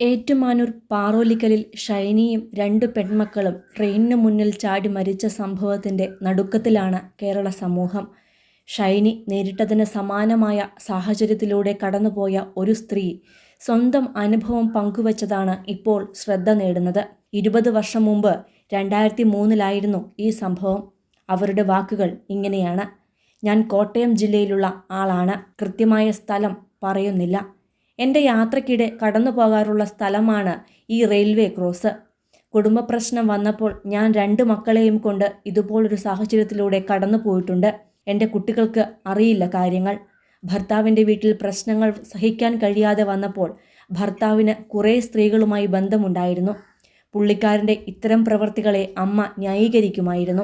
ഏറ്റുമാനൂർ പാറോലിക്കലിൽ ഷൈനിയും രണ്ട് പെൺമക്കളും ട്രെയിനിനു മുന്നിൽ ചാടി മരിച്ച സംഭവത്തിന്റെ നടുക്കത്തിലാണ് കേരള സമൂഹം. ഷൈനി നേരിട്ടതിന് സമാനമായ സാഹചര്യത്തിലൂടെ കടന്നുപോയ ഒരു സ്ത്രീ സ്വന്തം അനുഭവം പങ്കുവച്ചതാണ് ഇപ്പോൾ ശ്രദ്ധ നേടുന്നത്. ഇരുപത് വർഷം മുമ്പ് രണ്ടായിരത്തി മൂന്നിലായിരുന്നു ഈ സംഭവം. അവരുടെ വാക്കുകൾ ഇങ്ങനെയാണ്. ഞാൻ കോട്ടയം ജില്ലയിലുള്ള ആളാണ്. കൃത്യമായ സ്ഥലം പറയുന്നില്ല. എന്റെ യാത്രയ്ക്കിടെ കടന്നു പോകാറുള്ള സ്ഥലമാണ് ഈ റെയിൽവേ ക്രോസ്. കുടുംബ പ്രശ്നം വന്നപ്പോൾ ഞാൻ രണ്ട് മക്കളെയും കൊണ്ട് ഇതുപോലൊരു സാഹചര്യത്തിലൂടെ കടന്നു പോയിട്ടുണ്ട്. എന്റെ കുട്ടികൾക്ക് അറിയില്ല കാര്യങ്ങൾ. ഭർത്താവിന്റെ വീട്ടിൽ പ്രശ്നങ്ങൾ സഹിക്കാൻ കഴിയാതെ വന്നപ്പോൾ ഭർത്താവിന് കുറേ സ്ത്രീകളുമായി ബന്ധമുണ്ടായിരുന്നു. പുള്ളിക്കാരന്റെ ഇത്തരം പ്രവർത്തികളെ അമ്മ ന്യായീകരിക്കുമായിരുന്നു.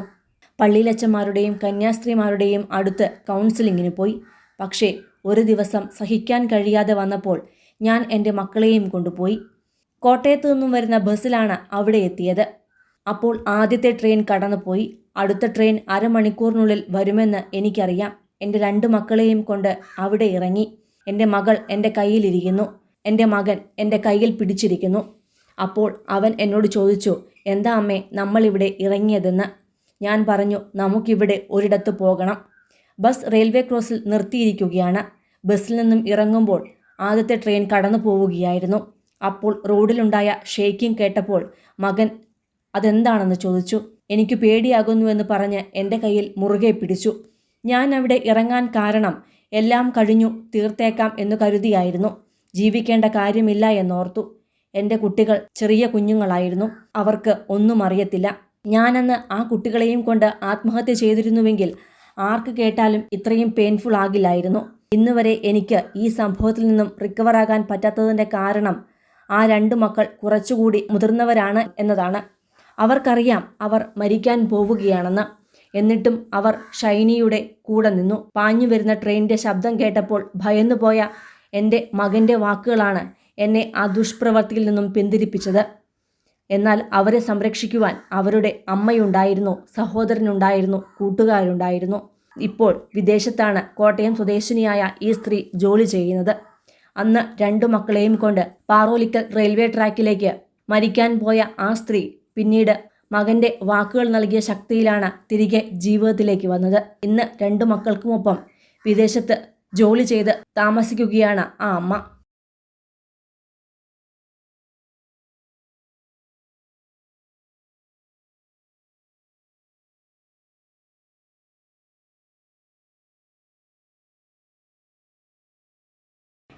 പള്ളിയിലച്ചന്മാരുടെയും കന്യാസ്ത്രീമാരുടെയും അടുത്ത് കൗൺസിലിങ്ങിന് പോയി. പക്ഷേ ഒരു ദിവസം സഹിക്കാൻ കഴിയാതെ വന്നപ്പോൾ ഞാൻ എന്റെ മക്കളെയും കൊണ്ടുപോയി. കോട്ടയത്തു നിന്നും വരുന്ന ബസ്സിലാണ് അവിടെ എത്തിയത്. അപ്പോൾ ആദ്യത്തെ ട്രെയിൻ കടന്നുപോയി. അടുത്ത ട്രെയിൻ അരമണിക്കൂറിനുള്ളിൽ വരുമെന്ന് എനിക്കറിയാം. എന്റെ രണ്ട് മക്കളെയും കൊണ്ട് അവിടെ ഇറങ്ങി. എന്റെ മകൾ എന്റെ കയ്യിലിരിക്കുന്നു. എന്റെ മകൻ എന്റെ കയ്യിൽ പിടിച്ചിരിക്കുന്നു. അപ്പോൾ അവൻ എന്നോട് ചോദിച്ചു എന്താ അമ്മേ നമ്മളിവിടെ ഇറങ്ങിയതെന്ന്? ഞാൻ പറഞ്ഞു നമുക്കിവിടെ ഒരിടത്ത് പോകണം. ബസ് റെയിൽവേ ക്രോസിൽ നിർത്തിയിരിക്കുകയാണ്. ബസ്സിൽ നിന്നും ഇറങ്ങുമ്പോൾ ആദ്യത്തെ ട്രെയിൻ കടന്നു പോവുകയായിരുന്നു. അപ്പോൾ റോഡിലുണ്ടായ ഷേക്കിംഗ് കേട്ടപ്പോൾ മകൻ അതെന്താണെന്ന് ചോദിച്ചു? എനിക്ക് പേടിയാകുന്നുവെന്ന് പറഞ്ഞ് എന്റെ കയ്യിൽ മുറുകെ പിടിച്ചു. ഞാൻ അവിടെ ഇറങ്ങാൻ കാരണം എല്ലാം കഴിഞ്ഞു തീർത്തേക്കാം എന്ന് കരുതിയായിരുന്നു. ജീവിക്കേണ്ട കാര്യമില്ല എന്നോർത്തു. എന്റെ കുട്ടികൾ ചെറിയ കുഞ്ഞുങ്ങളായിരുന്നു. അവർക്ക് ഒന്നും അറിയത്തില്ല. ഞാനന്ന് ആ കുട്ടികളെയും കൊണ്ട് ആത്മഹത്യ ചെയ്തിരുന്നുവെങ്കിൽ ആർക്ക് കേട്ടാലും ഇത്രയും പെയിൻഫുൾ ആകില്ലായിരുന്നു. ഇന്ന് വരെ എനിക്ക് ഈ സംഭവത്തിൽ നിന്നും റിക്കവർ ആകാൻ പറ്റാത്തതിന്റെ കാരണം ആ രണ്ട് മക്കൾ കുറച്ചുകൂടി മുതിർന്നവരാണ് എന്നതാണ്. അവർക്കറിയാം അവർ മരിക്കാൻ പോവുകയാണെന്ന്. എന്നിട്ടും അവർ ഷൈനിയുടെ കൂടെ നിന്നു. പാഞ്ഞു വരുന്ന ട്രെയിനിന്റെ ശബ്ദം കേട്ടപ്പോൾ ഭയന്നുപോയ എന്റെ മകന്റെ വാക്കുകളാണ് എന്നെ ആ ദുഷ്പ്രവർത്തിയിൽ നിന്നും പിന്തിരിപ്പിച്ചത്. എന്നാൽ അവരെ സംരക്ഷിക്കുവാൻ അവരുടെ അമ്മയുണ്ടായിരുന്നു സഹോദരനുണ്ടായിരുന്നു കൂട്ടുകാരുണ്ടായിരുന്നു. ഇപ്പോൾ വിദേശത്താണ് കോട്ടയം സ്വദേശിനിയായ ഈ സ്ത്രീ ജോലി ചെയ്യുന്നത്. അന്ന് രണ്ടു മക്കളെയും കൊണ്ട് പാറോലിക്കൽ റെയിൽവേ ട്രാക്കിലേക്ക് മരിക്കാൻ പോയ ആ സ്ത്രീ പിന്നീട് മകന്റെ വാക്കുകൾ നൽകിയ ശക്തിയിലാണ് തിരികെ ജീവിതത്തിലേക്ക് വന്നത്. ഇന്ന് രണ്ടു മക്കൾക്കുമൊപ്പം വിദേശത്ത് ജോലി ചെയ്ത് താമസിക്കുകയാണ് ആ അമ്മ.